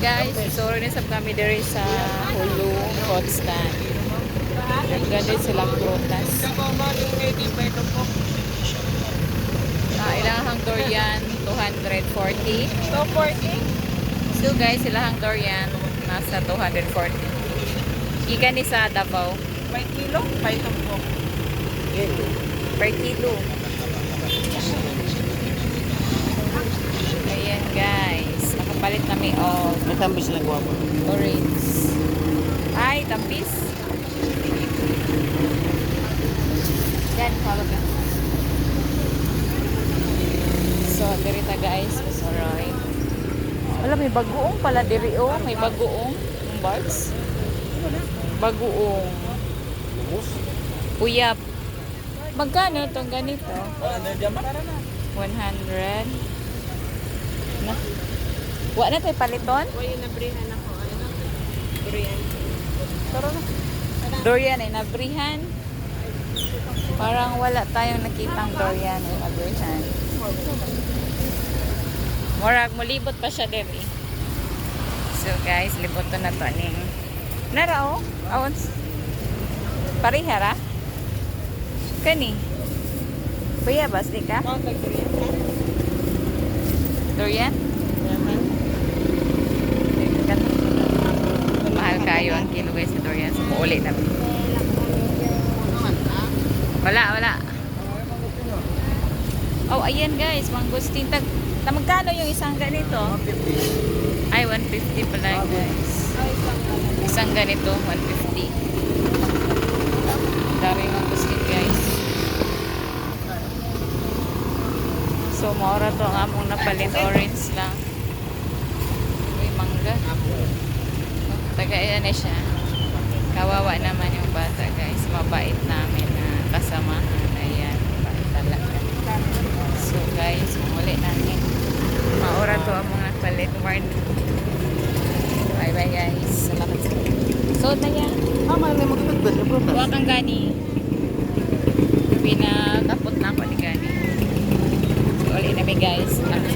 guys, sorry na sab kami diri sa Hulu Stand. Nagganit silang prutas. Ah, ilahang durian 240. 240? So guys, ilahang durian nasa 240. Gikan ni sa Davao By kilo? By tumpok. per kilo. Ayan guys, may all Natambis lang guwapo. orange. Ay, tampis. Yan, follow ka. So, diri ta guys, masoroy. Wala, may bagoong pala diri oh. May bagoong. Yung Barks. Bagoong. Uyap. Magkano itong ganito? Ano dyan ba? 100. Na. Wa na tayo paliton? Uy, nabrihan ako. Ano na? Durian. Tara na. Dorian ay nabrihan. Parang wala tayong nakitang Dorian ay nabrihan. Murag, mulibot pa siya din eh. So guys, libot to na to ning. Nara oh. Awan. Parihara. Kani. Kuya, bas di ka? Kay durian ka? Dorian? Mahal kayo ang kilo guys sa Dorian. So, uli na. Wala, wala. Oh, ayan guys, mangustin. Tag, na magkano yung isang ganito? Ay, 150 pala guys. Isang ganito, 150. Daming mangustin guys. So, maura to ang among napalit. Orange lang. Uy, mangga. Kagaya eh, ano na siya. Kawawa naman yung bata guys. Mabait namin na kasamahan. Ayan. Mabait talaga. So guys, muli namin. Maura to ang mga kalit ward. Bye bye guys. Salamat sa. So taya. Ah, mahal na magkakagbat na protas. Huwag kang gani. Pinakapot na ako ni gani. So ulit namin guys. Salamat.